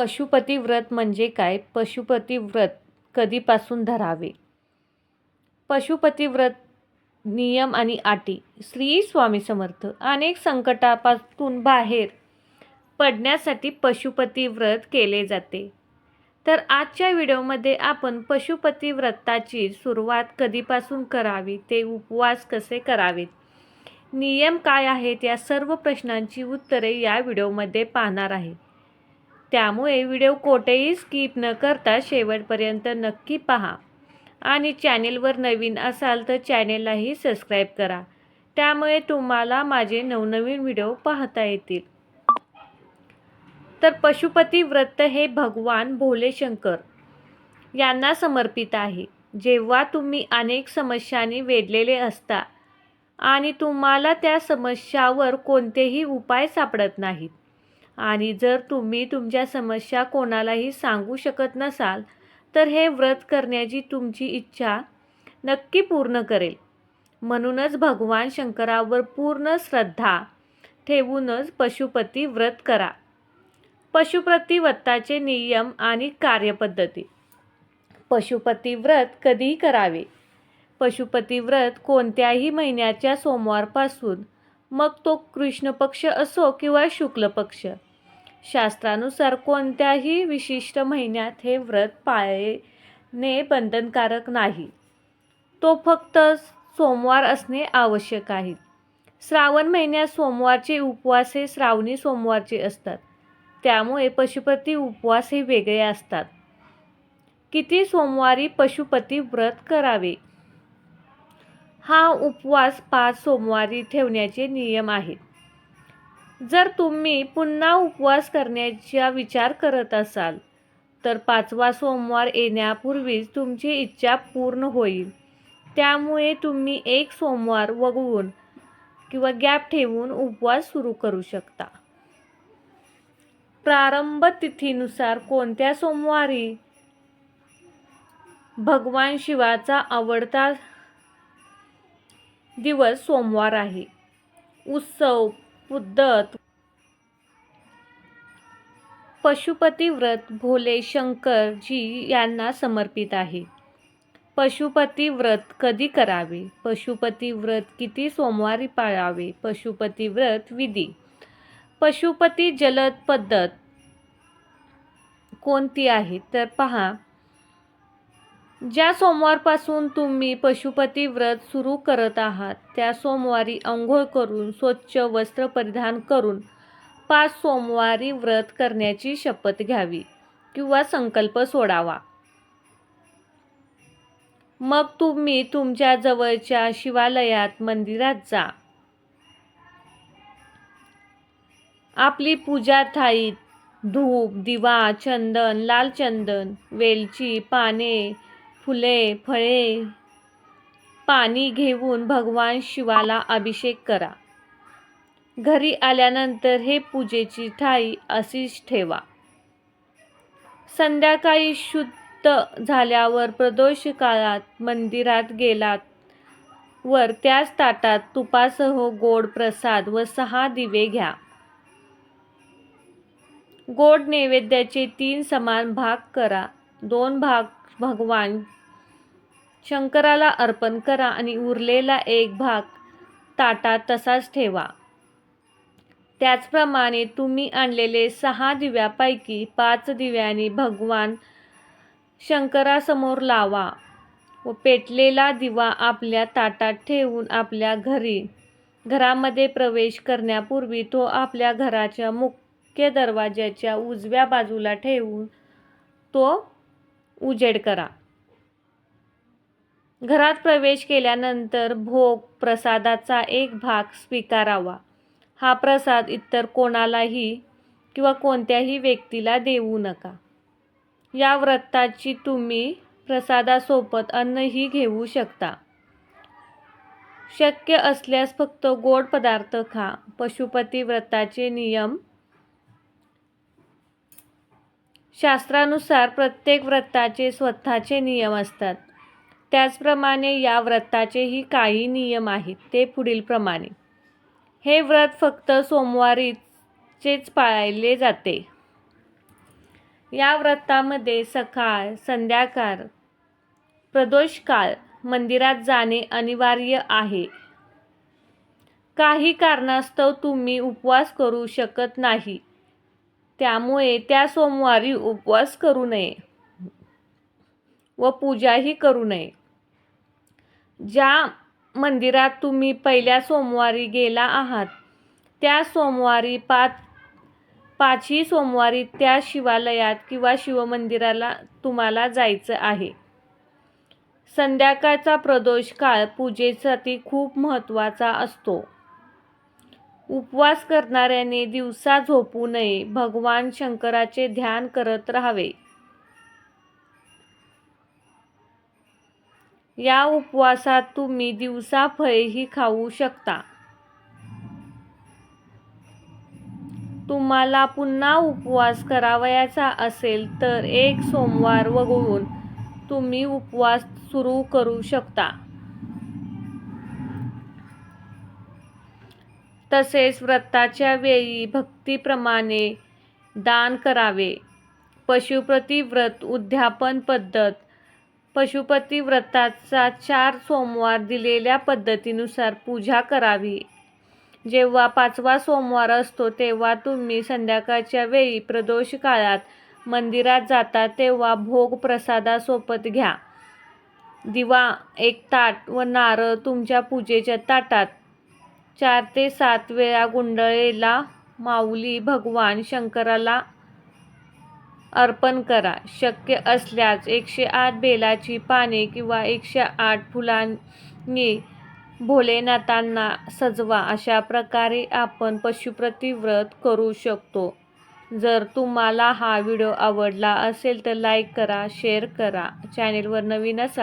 पशुपती व्रत म्हणजे काय? पशुपती व्रत कधीपासून धरावे? पशुपती व्रत नियम आणि अटी. श्री स्वामी समर्थ अनेक संकटापासून बाहेर पडण्यासाठी पशुपती व्रत केले जाते. तर आजच्या व्हिडिओमध्ये आपण पशुपती व्रताची सुरुवात कधीपासून करावी? ते उपवास कसे करावेत? नियम काय आहेत? या सर्व प्रश्नांची उत्तरे या व्हिडिओमध्ये पाहणार आहे. त्यामुळे व्हिडिओ कोठेही स्किप न करता शेवटपर्यंत नक्की पहा. आणि चॅनेलवर नवीन असाल तर चॅनेललाही सबस्क्राईब करा. त्यामुळे तुम्हाला माझे नवनवीन व्हिडिओ पाहता येतील. तर पशुपती व्रत हे भगवान भोलेशंकर यांना समर्पित आहे. जेव्हा तुम्ही अनेक समस्यांनी वेढलेले असता आणि तुम्हाला त्या समस्यावर कोणतेही उपाय सापडत नाहीत आणि जर तुम्ही तुमच्या समस्या कोणालाही सांगू शकत नसाल तर हे व्रत करण्याची तुमची इच्छा नक्की पूर्ण करेल. म्हणूनच भगवान शंकरावर पूर्ण श्रद्धा ठेवूनच पशुपती व्रत करा. पशुपती व्रताचे नियम आणि कार्यपद्धती. पशुपती व्रत कधी करावे. पशुपती व्रत कोणत्याही महिन्याच्या सोमवारपासून मग तो कृष्ण पक्ष असो किंवा शुक्ल पक्ष शास्त्रानुसार कोणत्याही विशिष्ट महिन्यात हे व्रत पाळणे बंधनकारक नाही. तो फक्त सोमवार असणे आवश्यक आहे. श्रावण महिन्यात सोमवारचे उपवास हे श्रावणी सोमवारचे असतात. त्यामुळे पशुपती उपवास हे वेगळे असतात. किती सोमवारी पशुपती व्रत करावे? हा उपवास पाच सोमवारी ठेवण्याचे नियम आहेत. जर तुम्ही पुन्हा उपवास करण्याचा विचार करत असाल तर पाचवा सोमवार येण्यापूर्वीच तुमची इच्छा पूर्ण होईल. त्यामुळे तुम्ही एक सोमवार वगळून किंवा गॅप ठेवून उपवास सुरू करू शकता. प्रारंभ तिथीनुसार कोणत्या सोमवारी? भगवान शिवाचा आवडता दिवस सोमवार आहे. उत्सव उद्दत. पशुपती व्रत भोले शंकरजी यांना समर्पित आहे. पशुपती व्रत कधी करावे? पशुपती व्रत किती सोमवारी पाळावे? पशुपती व्रत विधी. पशुपती जलद पद्धत कोणती आहे? तर पहा ज्या सोमवारपासून तुम्ही पशुपती व्रत सुरू करत आहात त्या सोमवारी अंघोळ करून स्वच्छ वस्त्र परिधान करून पाच सोमवारी व्रत करण्याची शपथ घ्यावी किंवा संकल्प सोडावा. मग तुम्ही तुमच्या जवळच्या शिवालयात मंदिरात जा. आपली पूजा थाळीत धूप दिवा चंदन लाल चंदन वेलची पाने फुले फळे पाणी घेऊन भगवान शिवाला अभिषेक करा. घरी आल्यानंतर हे पूजेची थाळी अशीच ठेवा. संध्याकाळी शुद्ध झाल्यावर प्रदोष काळात मंदिरात गेलात. वर त्याच ताटात तुपासह गोड प्रसाद व सहा दिवे घ्या. गोड नैवेद्याचे तीन समान भाग करा. दोन भाग भगवान. शंकराला अर्पण करा आणि उरलेला एक भाग ताटात तसाच ठेवा. त्याचप्रमाणे तुम्ही आणलेले सहा दिव्यापैकी पाच दिव्यांनी भगवान शंकरासमोर लावा व पेटलेला दिवा आपल्या ताटात ठेवून आपल्या घरी घरामध्ये प्रवेश करण्यापूर्वी तो आपल्या घराच्या मुख्य दरवाज्याच्या उजव्या बाजूला ठेवून तो उजेड करा. घरात प्रवेश केल्यानंतर भोग प्रसादाचा एक भाग स्वीकारावा. हा प्रसाद इतर कोणालाही किंवा कोणत्याही व्यक्तीला देऊ नका. या व्रताची तुम्ही प्रसादासोबत अन्नही घेऊ शकता. शक्य असल्यास फक्त गोड पदार्थ खा. पशुपती व्रताचे नियम शास्त्रानुसार प्रत्येक व्रताचे स्वतःचे नियम असतात. त्याचप्रमाणे या व्रताचेही काही नियम आहेत ते पुढीलप्रमाणे हे व्रत फक्त सोमवारीचेच पाळले जाते. या व्रतामध्ये सकाळ संध्याकाळ प्रदोष काळ मंदिरात जाणे अनिवार्य आहे. काही कारणास्तव तुम्ही उपवास करू शकत नाही. त्यामुळे त्या सोमवारी उपवास करू नये व पूजाही करू नये. ज्या मंदिरात तुम्ही पहिल्या सोमवारी गेला आहात त्या सोमवारी पाच पाचही सोमवारी त्या शिवालयात किंवा शिवमंदिराला तुम्हाला जायचं आहे. संध्याकाळचा प्रदोष काळ पूजेसाठी खूप महत्त्वाचा असतो. उपवास करणाऱ्याने दिवसा झोपू नये भगवान शंकराचे ध्यान करत राहावे. या उपवासात तुम्ही दिवसा फळेही खाऊ शकता. तुम्हाला पुन्हा उपवास करावयाचा असेल तर एक सोमवार वगळून तुम्ही उपवास सुरू करू शकता. तसेच व्रताच्या वेळी भक्तीप्रमाणे दान करावे. पशुपती व्रत उद्यापन पद्धत. पशुपती व्रताचा चार सोमवार दिलेल्या पद्धतीनुसार पूजा करावी. जेव्हा पाचवा सोमवार असतो तेव्हा तुम्ही संध्याकाळच्या वेळी प्रदोष काळात मंदिरात जाता तेव्हा भोग प्रसादासोबत घ्या. दिवा एक ताट व नारळ तुमच्या पूजेच्या ताटात चार ते सात वेळा गुंडळेला माऊली भगवान शंकराला अर्पण करा. शक्य असल्यास एकशे आठ बेलाची पाने किंवा एकशे आठ फुलांनी भोलेनाथांना सजवा अशा प्रकारे आपण पशुप्रतिव्रत करू शकतो. जर तुम्हाला हा व्हिडिओ आवडला असेल तर लाईक करा शेअर करा. चॅनेलवर नवीन असाल